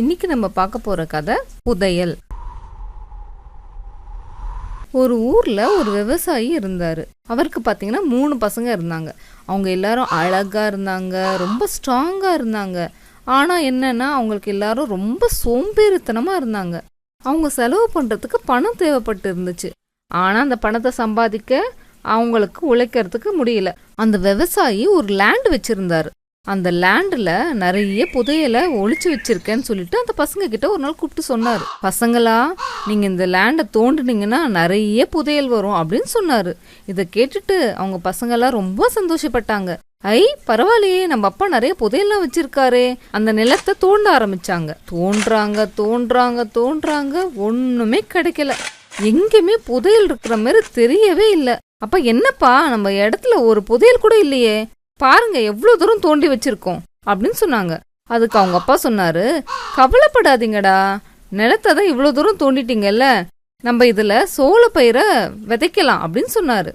இன்னைக்கு நம்ம பார்க்க போற கதை புதையல். ஒரு ஊர்ல ஒரு விவசாயி இருந்தாரு. அவருக்கு பார்த்தீங்கன்னா மூணு பசங்க இருந்தாங்க. அவங்க எல்லாரும் அழகா இருந்தாங்க ரொம்ப ஸ்ட்ராங்கா இருந்தாங்க. ஆனா என்னன்னா அவங்களுக்கு எல்லாரும் ரொம்ப சோம்பேறித்தனமா இருந்தாங்க. அவங்க செலவு பண்றதுக்கு பணம் தேவைப்பட்டு இருந்துச்சு. ஆனா அந்த பணத்தை சம்பாதிக்க அவங்களுக்கு உழைக்கிறதுக்கு முடியல. அந்த விவசாயி ஒரு லேண்ட் வச்சிருந்தாரு. அந்த லேண்டில் நிறைய புதையலை ஒழிச்சு வச்சிருக்கேன்னு சொல்லிட்டு அந்த பசங்க கிட்ட ஒரு நாள் கூப்பிட்டு சொன்னார். பசங்களா நீங்கள் இந்த லேண்டை தோண்டுனீங்கன்னா நிறைய புதையல் வரும் அப்படின்னு சொன்னார். இதை கேட்டுட்டு அவங்க பசங்கள்லாம் ரொம்ப சந்தோஷப்பட்டாங்க. ஐ பரவாயில்லையே நம்ம அப்பா நிறைய புதையல்லாம் வச்சிருக்காரே. அந்த நிலத்தை தோண்ட ஆரம்பிச்சாங்க. தோன்றாங்க தோன்றாங்க தோன்றாங்க ஒண்ணுமே கிடைக்கல. எங்கேயுமே புதையல் இருக்கிற மாதிரி தெரியவே இல்லை. அப்ப என்னப்பா நம்ம இடத்துல ஒரு புதையல் கூட இல்லையே. பாருங்க எவ்வளோ தூரம் தோண்டி வச்சிருக்கோம் அப்படின்னு சொன்னாங்க. அதுக்கு அவங்க அப்பா சொன்னாரு கவலைப்படாதீங்கடா நிலத்தை தான் இவ்வளோ தூரம் தோண்டிட்டீங்கல்ல நம்ம இதுல சோள பயிரை விதைக்கலாம் அப்படின்னு சொன்னாரு.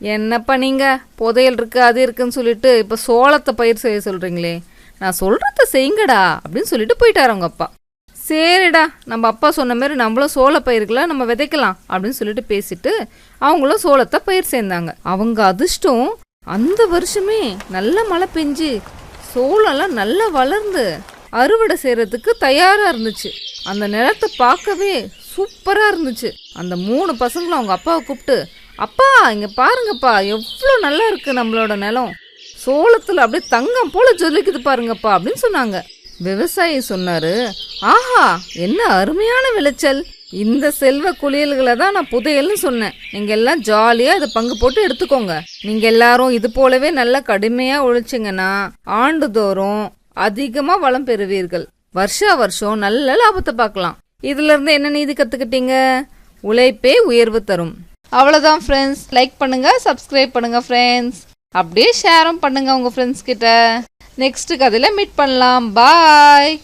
என்னப்பா நீங்க புதையல் இருக்கு அது இருக்குன்னு சொல்லிட்டு இப்ப சோளத்தை பயிர் செய்ய சொல்றீங்களே நான் சொல்றத செய்யுங்கடா அப்படின்னு சொல்லிட்டு போயிட்டாரு அவங்க அப்பா. சரிடா நம்ம அப்பா சொன்ன மாதிரி நம்மளும் சோள பயிர்களை நம்ம விதைக்கலாம் அப்படின்னு சொல்லிட்டு பேசிட்டு அவங்களும் சோளத்தை பயிர் சேர்ந்தாங்க. அவங்க அதிர்ஷ்டம் அந்த வருஷமே நல்ல மழை பெஞ்சு சோளம்லாம் நல்லா வளர்ந்து அறுவடை செய்கிறதுக்கு தயாராக இருந்துச்சு. அந்த நிலத்தை பார்க்கவே சூப்பராக இருந்துச்சு. அந்த மூணு பசங்களும் அவங்க அப்பாவை கூப்பிட்டு அப்பா இங்கே பாருங்கப்பா எவ்வளோ நல்லா இருக்குது நம்மளோட நிலம். சோளத்தில் அப்படியே தங்கம் போல் ஜொலிக்குது பாருங்கப்பா அப்படின்னு சொன்னாங்க. விவசாயி சொன்னாரு ஆஹா என்ன அருமையான விளைச்சல். இந்த செல்வ குளியல்களை தான் நான் புதையல்னு சொன்னேன். நீங்க எல்லாம் ஜாலியா அதை பங்கு போட்டு எடுத்துக்கோங்க. நீங்க எல்லாரும் இது போலவே நல்லா கடுமையா உழைச்சிங்கன்னா ஆண்டுதோறும் அதிகமா வளம் பெறுவீர்கள். வருஷா வருஷம் நல்ல லாபத்தை பார்க்கலாம். இதுல இருந்து என்ன நீதி கத்துக்கிட்டீங்க? உழைப்பே உயர்வு தரும். அவ்வளோதான் ஃப்ரெண்ட்ஸ் லைக் பண்ணுங்க சப்ஸ்கிரைப் பண்ணுங்க ஃப்ரெண்ட்ஸ் அப்படியே ஷேரும் பண்ணுங்க உங்க ஃப்ரெண்ட்ஸ் கிட்ட. நெக்ஸ்ட் கதையில் மீட் பண்ணலாம். பாய்.